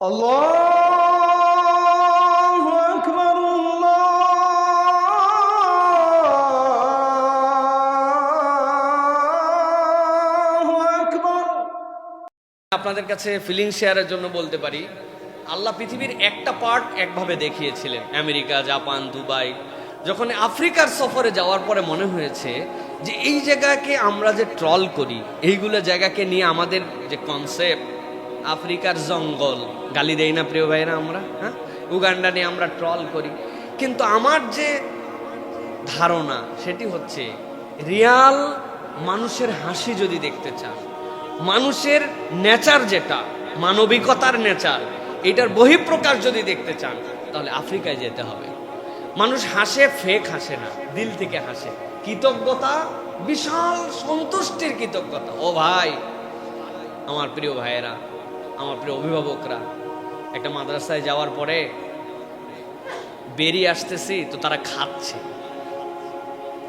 الله أكبر الله أكبر আপনাদের কাছে ফিলিং শেয়ারের জন্য বলতে পারি আল্লাহ পৃথিবীর একটা পার্ট একভাবে দেখিয়েছিলেন আমেরিকা জাপান দুবাই যখন আফ্রিকার সফরে যাওয়ার পরে মনে হয়েছে যে এই জায়গাকে আমরা যে ট্রল করি এইগুলো জায়গাকে নিয়ে আমাদের যে কনসেপ্ট আফ্রিকার জঙ্গল। গালি দেই না প্রিয় ভাইরা আমরা হ্যাঁ? উগান্ডা নিয়ে আমরা ট্রল করি। কিন্তু আমার যে ধারণা, সেটি হচ্ছে রিয়াল মানুষের হাসি যদি দেখতে চান, মানুষের নেচার যেটা, মানবিকতার নেচার, এটার বহিঃপ্রকাশ যদি দেখতে চান, তাহলে আফ্রিকায় যেতে হবে। মানুষ হাসে ফেক হাসে না, দিল থেকে হাসে। কৃতজ্ঞতা, বিশাল সন্তুষ্টির কৃতজ্ঞতা। ও ভাই, আমার প্রিয় ভাইয়েরা আমার প্রিয় অভিভাবকরা, একটা মাদ্রাসায় যাওয়ার পরে বেরিয়ে আসতেছি, তো তারা খাচ্ছে।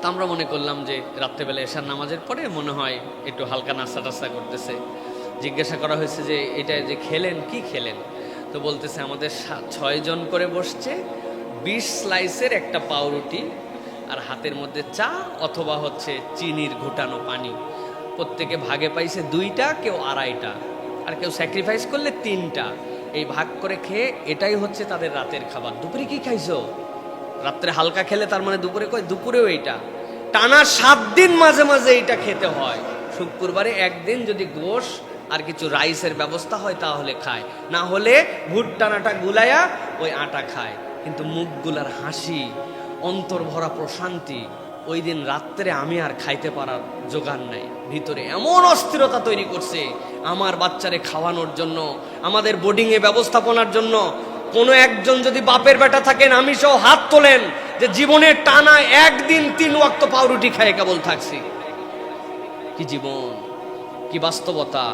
তা আমরা মনে করলাম যে রাত্রেবেলা এশার নামাজের পরে মনে হয় একটু হালকা নাস্তা টাস্তা করতেছে। জিজ্ঞাসা করা হয়েছে যে, এটা যে খেলেন, কি খেলেন? তো বলতেছে, আমাদের ছয়জন করে বসছে, বিশ স্লাইসের একটা পাউরুটি আর হাতের মধ্যে চা অথবা হচ্ছে চিনির ঘুটানো পানি। প্রত্যেকে ভাগে পাইছে দুইটা, কেউ আড়াইটা। আর কেউ স্যাক্রিফাইস করলে তিনটা। এই ভাগ করে খেয়ে এটাই হচ্ছে তাদের রাতের খাবার। দুপুরে কি খাইছো? রাত্রে হালকা খেলে তার মানে দুপুরে কয় দুপুরেও এইটা। টানা সাত দিন মাঝে মাঝে এইটা খেতে হয়। শুক্রবারে একদিন যদি গোশ আর কিছু রাইসের ব্যবস্থা হয় তাহলে খায়। না হলে ভুট্টানাটা গুলায়া ওই আটা খায়। কিন্তু মুখগুলার হাসি অন্তর ভরা প্রশান্তি ওই দিন রাত্রে আমি আর খাইতে পারার জোগান নাই। ভিতরে এমন অস্থিরতা তৈরি করছে, আমার বাচ্চারে খাওয়ানোর জন্য, আমাদের বোর্ডিংয়ে ব্যবস্থাপনার জন্য, কোনো একজন যদি বাপের বেটা থাকেন, আমি সহ হাত তোলেন যে জীবনের টানা একদিন তিন ওয়াক্ত পাউরুটি খায় কেবল থাকছি। কি জীবন, কি বাস্তবতা,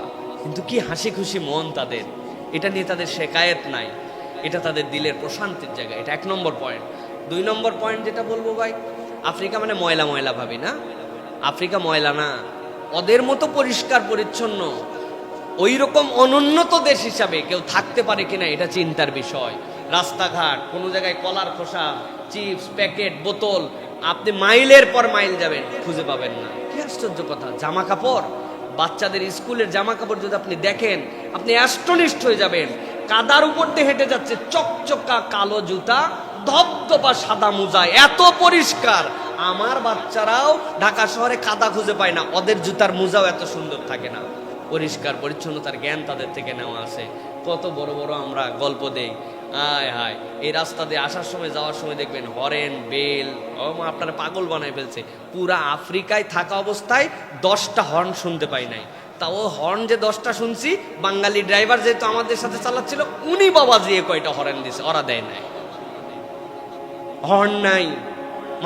কিন্তু কি হাসি খুশি মন তাদের। এটা নিয়ে তাদের শেকায়েত নাই, এটা তাদের দিলের প্রশান্তির জায়গা। এটা এক নম্বর পয়েন্ট দুই নম্বর পয়েন্ট যেটা বলব ভাই আফ্রিকা মানে ময়লা ময়লা ভাবি না? আফ্রিকা ময়লা না। ওদের মতো পরিষ্কার পরিচ্ছন্ন ওই রকম অনুন্নত দেশ হিসাবে কেউ থাকতে পারে কিনা এটা চিন্তার বিষয়। রাস্তাঘাট, কোনো জায়গায় কলার খোসা, চিপস, প্যাকেট, বোতল, আপনি মাইলের পর মাইল যাবেন, খুঁজে পাবেন না। কি আশ্চর্য কথা জামা কাপড় বাচ্চাদের স্কুলের জামা কাপড় যদি আপনি দেখেন, আপনি অ্যাস্টনিস্ট হয়ে যাবেন। কাদার উপর দিয়ে হেঁটে যাচ্ছে চকচকা কালো জুতা ধবধবা সাদা মোজা এত পরিষ্কার। আমার বাচ্চারাও ঢাকা শহরে কাদা খুঁজে পায় না, ওদের জুতার মোজাও এত সুন্দর থাকে না। পরিষ্কার, পরিচ্ছন্নতার জ্ঞান তাদের থেকে নেওয়া আছে। কত বড় বড় আমরা গল্প দেই। আয় হায়, এই রাস্তা দিয়ে আসার সময়, যাওয়ার সময় দেখবেন হরেন, বেল আপনারা পাগল বানায় ফেলছে। পুরা আফ্রিকায় থাকা অবস্থায় দশটা হর্ন শুনতে পাই নাই। তা ও হর্ন যে দশটা শুনছি, বাঙালি ড্রাইভার যেহেতু আমাদের সাথে চালাচ্ছিল, উনি বাবা দিয়ে কয়টা হরেন দিছে, ওরা দেয় নাই। হর্ন নাই,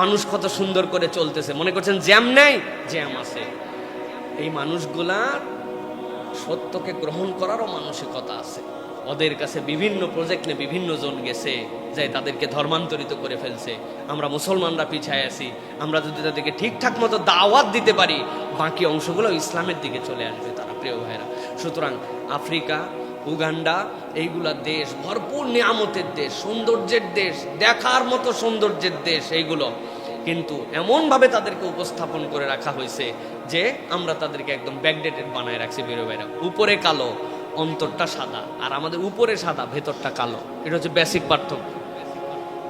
মানুষ কত সুন্দর করে চলতেছে। মনে করছেন জ্যাম নাই? জ্যাম আছে। এই মানুষগুলার সত্যকে গ্রহণ করারও মানসিকতা আছে। ওদের কাছে বিভিন্ন প্রজেক্ট নিয়ে বিভিন্ন জন গেছে, যে তাদেরকে ধর্মান্তরিত করে ফেলছে। আমরা মুসলমানরা পিছায় আছি, আমরা যদি তাদেরকে ঠিকঠাক মতো দাওয়াত দিতে পারি, বাকি অংশগুলো ইসলামের দিকে চলে আসবে তারা, প্রিয় ভাইরা সুতরাং আফ্রিকা উগান্ডা, এইগুলা দেশ, ভরপুর নিয়ামতের দেশ, সৌন্দর্যের দেশ, দেখার মতো সৌন্দর্যের দেশ এইগুলো। কিন্তু এমনভাবে তাদেরকে উপস্থাপন করে রাখা হয়েছে যে আমরা তাদেরকে একদম ব্যাকডেটেড বানায় রাখছি বেরো বেরো। উপরে কালো, অন্তরটা সাদা, আর আমাদের উপরে সাদা, ভেতরটা কালো। এটা হচ্ছে বেসিক পার্থক্য।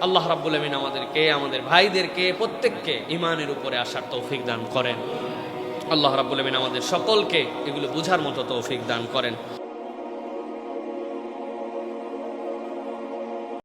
আল্লাহ রাব্বুল আমিন আমাদেরকে, আমাদের ভাইদেরকে, প্রত্যেককে ইমানের উপরে আসার তৌফিক দান করেন। আল্লাহ রাব্বুল আমিন আমাদের সকলকে এগুলো বোঝার মতো তৌফিক দান করেন।